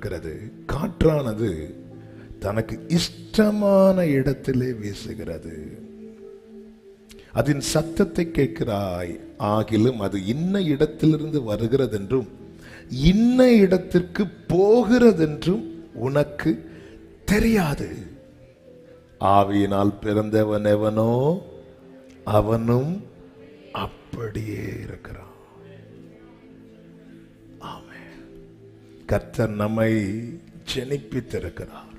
இருக்கிறது காற்றானது தனக்கு இஷ்டமான இடத்திலே வீசுகிறது. அதன் சத்தத்தை கேட்கிறாய் ஆகிலும் அது இன்ன இடத்திலிருந்து வருகிறதென்றும் இன்ன இடத்திற்கு போகிறதென்றும் உனக்கு தெரியாது. ஆவியினால் பிறந்தவன் எவனோ அவனும் அப்படியே இருக்கிறான். கர்த்தர் நம்மை ஜெனிப்பித்திருக்கிறார்.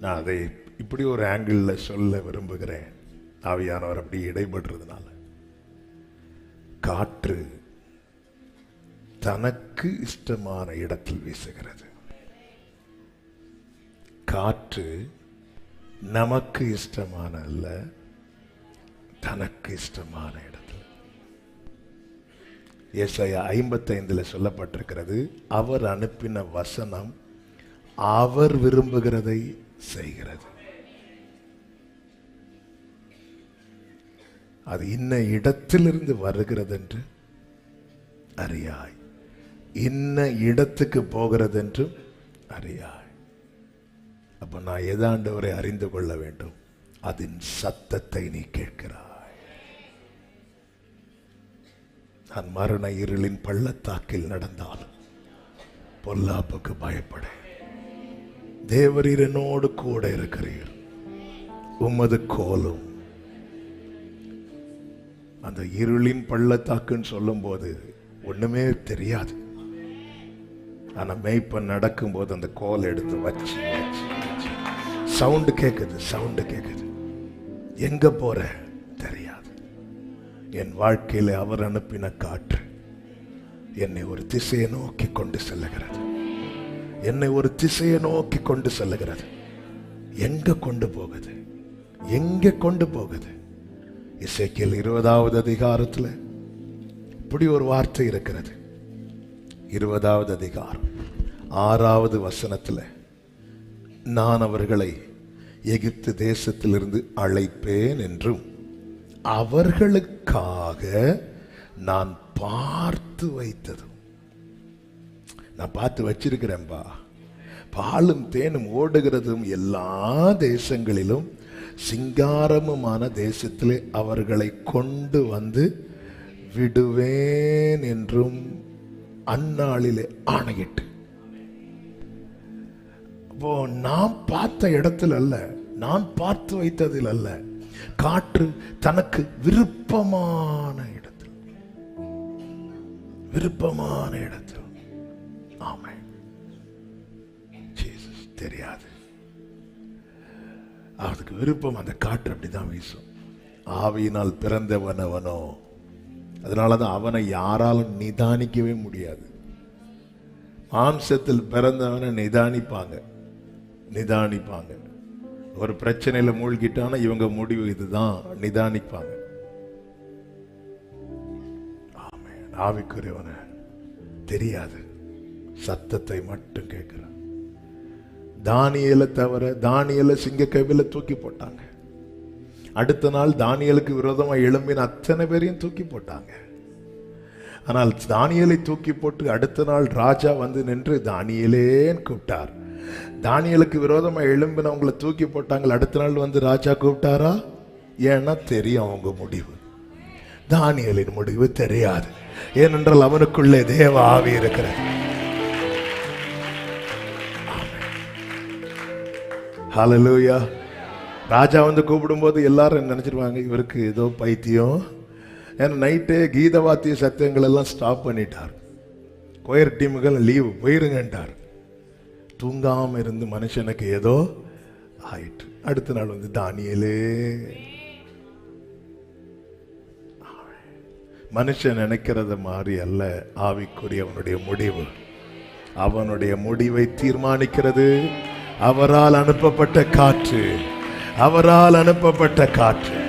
நான் அதை இப்படி ஒரு ஆங்கிளில் சொல்ல விரும்புகிறேன். ஆவியானவர் அப்படி இடைபடுறதுனால காற்று தனக்கு இஷ்டமான இடத்தில் வீசுகிறது. காற்று நமக்கு இஷ்டமான அல்ல தனக்கு இஷ்டமான இடம். ஏசாயா ஐம்பத்தைந்தில் சொல்லப்பட்டிருக்கிறது அவர் அனுப்பின வசனம் அவர் விரும்புகிறதை செய்கிறது. அது இன்ன இடத்திலிருந்து வருகிறது என்று அறியாய். இன்ன இடத்துக்கு போகிறது என்றும் அறியாய். அப்போ நான் எதாண்டவரை அறிந்து கொள்ள வேண்டும்? அதன் சத்தத்தை நீ கேட்கிறாய். நான் மரண இருளின் பள்ளத்தாக்கில் நடந்தாலும் பொல்லாப்புக்கு பயப்பட. தேவரீர் என்னோடு கூட இருக்கிறீர். உமது கோலும் அந்த இருளின் பள்ளத்தாக்குன்னு சொல்லும்போது ஒண்ணுமே தெரியாது. ஆனா மேய்ப்பன் நடக்கும்போது அந்த கோல் எடுத்து வச்சு வச்சு சவுண்டு கேட்குது சவுண்டு கேட்குது எங்க போற? என் வாழ்க்கையில அவர் அனுப்பின காற்று என்னை ஒரு திசையை நோக்கி கொண்டு செல்லுகிறது. என்னை ஒரு திசையை நோக்கி கொண்டு செல்லுகிறது. எங்க கொண்டு போகுது? எங்க கொண்டு போகுது? இசைக்கியல் இருபதாவது அதிகாரத்தில் இப்படி ஒரு வார்த்தை இருக்கிறது. இருபதாவது அதிகாரம் ஆறாவது வசனத்தில் நான் அவர்களை எகிப்து தேசத்திலிருந்து அழைப்பேன் என்றும் அவர்களுக்காக நான் பார்த்து வைத்ததும் நான் பார்த்து வச்சிருக்கிறேன்பா. பாலும் தேனும் ஓடுகிறதும் எல்லா தேசங்களிலும் சிங்காரமுமான தேசத்திலே அவர்களை கொண்டு வந்து விடுவேன் என்றும் அந்நாளிலே ஆணையிட்டு. அப்போ நான் பார்த்த இடத்தில் அல்ல நான் பார்த்து வைத்ததில் அல்ல காற்று தனக்கு விருப்பமான இடத்தில். விருப்பமான இடத்தில். ஆமை தெரியாது. அவனுக்கு விருப்பம் அந்த காற்று அப்படிதான் வீசும். ஆவியினால் பிறந்தவன் அவனோ அதனாலதான் அவனை யாராலும் நிதானிக்கவே முடியாது. மாம்சத்தில் பிறந்தவனை நிதானிப்பாங்க. நிதானிப்பாங்க. ஒரு பிரச்சனையில் மூழ்கிட்டானா இவங்க முடிவு இதுதான். நிதானிப்பாங்க. ஆமென். ஆவிக்குரியவனை தெரியாது. சத்தத்தை மட்டும் கேட்கிறான். தானியலை தவிர தானியலை சிங்க கைவில தூக்கி போட்டாங்க. அடுத்த நாள் தானியலுக்கு விரோதமாக எழும்பின அத்தனை பேரையும் தூக்கி போட்டாங்க. ஆனால் தானியலை தூக்கி போட்டு அடுத்த நாள் ராஜா வந்து நின்று தானியலேன்னு கூப்பிட்டார். தானியலுக்கு விரோதமா எழும்பினவங்களை தூக்கி போட்டாங்களே அடுத்த நாள் வந்து ராஜா கூப்பிட்டாரா? ஏன்னா தெரியும் அவங்க முடிவு. தானியலின் முடிவு தெரியாது. ஏனென்றால் அவனுக்குள்ளே தேவ ஆவி இருக்கிறது. ஹலலூயா ராஜா வந்து கூப்பிடும்போது எல்லாரும் நினைச்சிருவாங்க? இவருக்கு ஏதோ பைத்தியம். ஏன்னா நைட்டே கீத வாத்திய சத்தியங்கள் எல்லாம் ஸ்டாப் பண்ணிட்டார். கொயர் டீமுகள் லீவு போயிருங்கன்ட்டார் தூங்காமல் இருந்து மனுஷனுக்கு ஏதோ ஆயிற்று. அடுத்த நாள் வந்து தானியலே. மனுஷன் நினைக்கிறத மாதிரி அல்ல ஆவிக்குரிய அவனுடைய முடிவு. அவனுடைய முடிவை தீர்மானிக்கிறது. அவரால் அனுப்பப்பட்ட காற்று. அவரால் அனுப்பப்பட்ட காற்று.